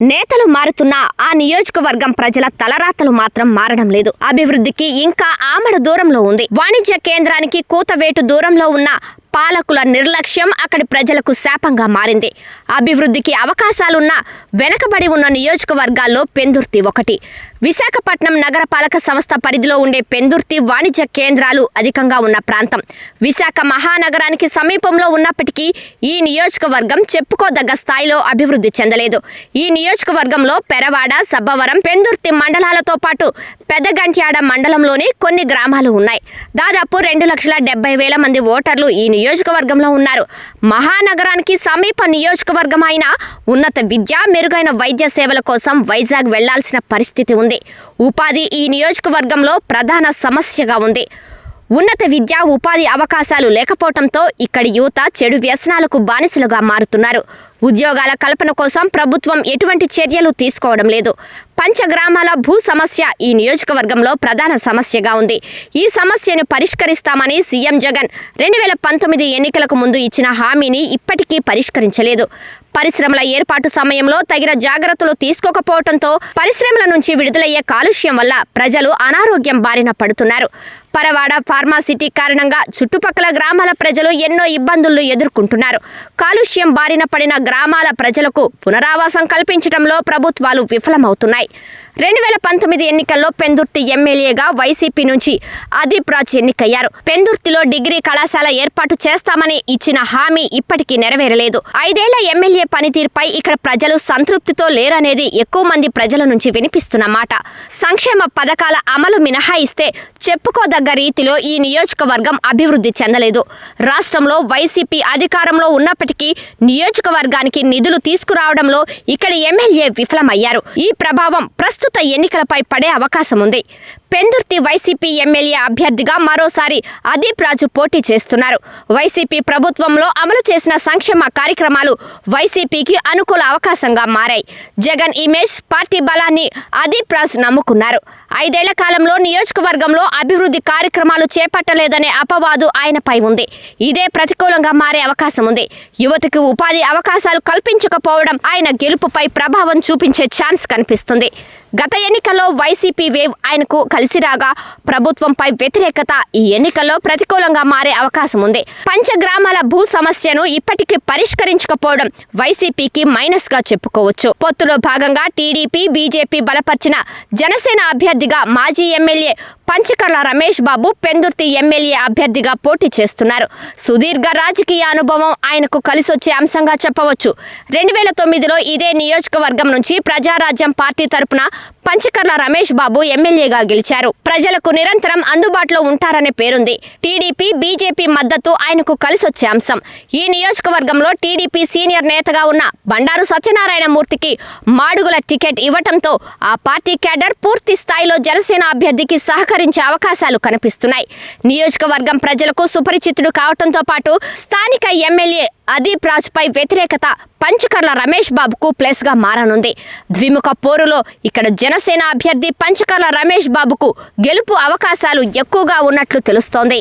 నేతలు మారుతున్నా ఆ నియోజకవర్గం ప్రజల తలరాతలు మాత్రం మారడం లేదు. అభివృద్ధికి ఇంకా ఆమడ దూరంలో ఉంది. వాణిజ్య కేంద్రానికి కూతవేటు దూరంలో ఉన్న పాలకుల నిర్లక్ష్యం అక్కడి ప్రజలకు శాపంగా మారింది. అభివృద్ధికి అవకాశాలున్న వెనకబడి ఉన్న నియోజకవర్గాల్లో పెందుర్తి ఒకటి. విశాఖపట్నం నగరపాలక సంస్థ పరిధిలో ఉండే పెందుర్తి వాణిజ్య కేంద్రాలు అధికంగా ఉన్న ప్రాంతం. విశాఖ మహానగరానికి సమీపంలో ఉన్నప్పటికీ ఈ నియోజకవర్గం చెప్పుకోదగ్గ స్థాయిలో అభివృద్ధి చెందలేదు. ఈ నియోజకవర్గంలో పెరవాడ సబ్బవరం పెందుర్తి మండలాలతో పాటు పెద్దగంట్యాడ మండలంలోని కొన్ని గ్రామాలు ఉన్నాయి. దాదాపు రెండు లక్షల డెబ్బై వేల మంది ఓటర్లు ఈ నియోజకవర్గంలో ఉన్నారు. మహానగరానికి సమీప నియోజకవర్గం అయిన ఉన్నత విద్య మెరుగైన వైద్య సేవల కోసం వైజాగ్ వెళ్ళాల్సిన పరిస్థితి ఉంది. ఉపాధి ఈ నియోజకవర్గంలో ప్రధాన సమస్యగా ఉంది. ఉన్నత విద్య ఉపాధి అవకాశాలు లేకపోవడంతో ఇక్కడి యువత చెడు వ్యసనాలకు బానిసలుగా మారుతున్నారు. ఉద్యోగాల కల్పన కోసం ప్రభుత్వం ఎటువంటి చర్యలు తీసుకోవడం లేదు. పంచగ్రామాల భూ సమస్య ఈ నియోజకవర్గంలో ప్రధాన సమస్యగా ఉంది. ఈ సమస్యను పరిష్కరిస్తామని సీఎం జగన్ రెండు వేల పంతొమ్మిది ఎన్నికలకు ముందు ఇచ్చిన హామీని ఇప్పటికీ పరిష్కరించలేదు. పరిశ్రమల ఏర్పాటు సమయంలో తగిన జాగ్రత్తలు తీసుకోకపోవడంతో పరిశ్రమల నుంచి విడుదలయ్యే కాలుష్యం వల్ల ప్రజలు అనారోగ్యం బారిన పడుతున్నారు. పరవాడ ఫార్మాసిటీ కారణంగా చుట్టుపక్కల గ్రామాల ప్రజలు ఎన్నో ఇబ్బందులు ఎదుర్కొంటున్నారు. కాలుష్యం బారిన పడిన గ్రామాల ప్రజలకు పునరావాసం కల్పించడంలో ప్రభుత్వాలు విఫలమవుతున్నాయి. రెండు వేల పంతొమ్మిది ఎన్నికల్లో పెందుర్తి ఎమ్మెల్యేగా వైసీపీ నుంచి అదీప్ రాజ్ ఎన్నికయ్యారు. పెందుర్తిలో డిగ్రీ కళాశాల ఏర్పాటు చేస్తామని ఇచ్చిన హామీ ఇప్పటికీ నెరవేరలేదు. ఐదేళ్ళ ఎమ్మెల్యే పనితీరుపై ఇక్కడ ప్రజలు సంతృప్తితో లేరనేది ఎక్కువ మంది ప్రజల నుంచి వినిపిస్తున్న మాట. సంక్షేమ పథకాల అమలు మినహాయిస్తే చెప్పుకోదగ్గ రీతిలో ఈ నియోజకవర్గం అభివృద్ధి చెందలేదు. రాష్ట్రంలో వైసీపీ అధికారంలో ఉన్నప్పటికీ నియోజకవర్గానికి నిధులు తీసుకురావడంలో ఇక్కడ ఎమ్మెల్యే విఫలమయ్యారు. ఈ ప్రభావం ప్రస్తుత ఎన్నికలపై పడే అవకాశం ఉంది. పెందుర్తి వైసీపీ ఎమ్మెల్యే అభ్యర్థిగా మరోసారి అదీప్ రాజు పోటీ చేస్తున్నారు. వైసీపీ ప్రభుత్వంలో అమలు చేసిన సంక్షేమ కార్యక్రమాలు వైసీపీకి అనుకూల అవకాశంగా మారాయి. జగన్ ఇమేజ్ పార్టీ బలాన్ని అదీప్ రాజు నమ్ముకున్నారు. ఐదేళ్ళ కాలంలో నియోజకవర్గంలో అభివృద్ధి కార్యక్రమాలు చేపట్టలేదనే అపవాదు ఆయనపై ఉంది. ఇదే ప్రతికూలంగా మారే అవకాశం ఉంది. యువతకు ఉపాధి అవకాశాలు కల్పించకపోవడం ఆయన గెలుపుపై ప్రభావం చూపించే ఛాన్స్ కనిపిస్తుంది. గత ఎన్నికల్లో వైసీపీ వేవ్ ఆయనకు కలిసి రాగా ప్రభుత్వంపై వ్యతిరేకత ఈ ఎన్నికల్లో ప్రతికూలంగా మారే అవకాశం ఉంది. పంచగ్రామాల భూ సమస్యను ఇప్పటికీ పరిష్కరించకపోవడం వైసీపీకి మైనస్గా చెప్పుకోవచ్చు. పొత్తులో భాగంగా టీడీపీ బీజేపీ బలపరిచిన జనసేన అభ్యర్థిగా మాజీ ఎమ్మెల్యే పంచకర్ల రమేష్ బాబు పెందుర్తి ఎమ్మెల్యే అభ్యర్థిగా పోటీ చేస్తున్నారు. సుదీర్ఘ రాజకీయ అనుభవం ఆయనకు కలిసొచ్చే అంశంగా చెప్పవచ్చు. రెండు వేల తొమ్మిదిలో ఇదే నియోజకవర్గం నుంచి ప్రజారాజ్యం పార్టీ తరపున పంచకర్ల రమేష్ బాబు ఎమ్మెల్యేగా గెలిచారు. ప్రజలకు నిరంతరం అందుబాటులో ఉంటారనే పేరుంది. టీడీపీ బీజేపీ మద్దతు ఆయనకు కలిసొచ్చే అంశం. ఈ నియోజకవర్గంలో టీడీపీ సీనియర్ నేతగా ఉన్న బండారు సత్యనారాయణ మూర్తికి మాడుగుల టికెట్ ఇవ్వటంతో ఆ పార్టీ క్యాడర్ పూర్తి స్థాయిలో జనసేన అభ్యర్థికి సహకరించే అవకాశాలు కనిపిస్తున్నాయి. నియోజకవర్గం ప్రజలకు సుపరిచితుడు కావటంతో పాటు స్థానిక ఎమ్మెల్యే అదీప్ రాజ్పై వ్యతిరేకత పంచకర్ల రమేష్ బాబుకు ప్లస్గా మారనుంది. ద్విముఖ పోరులో ఇక్కడ జనసేన అభ్యర్థి పంచకర్ల రమేష్ బాబుకు గెలుపు అవకాశాలు ఎక్కువగా ఉన్నట్లు తెలుస్తోంది.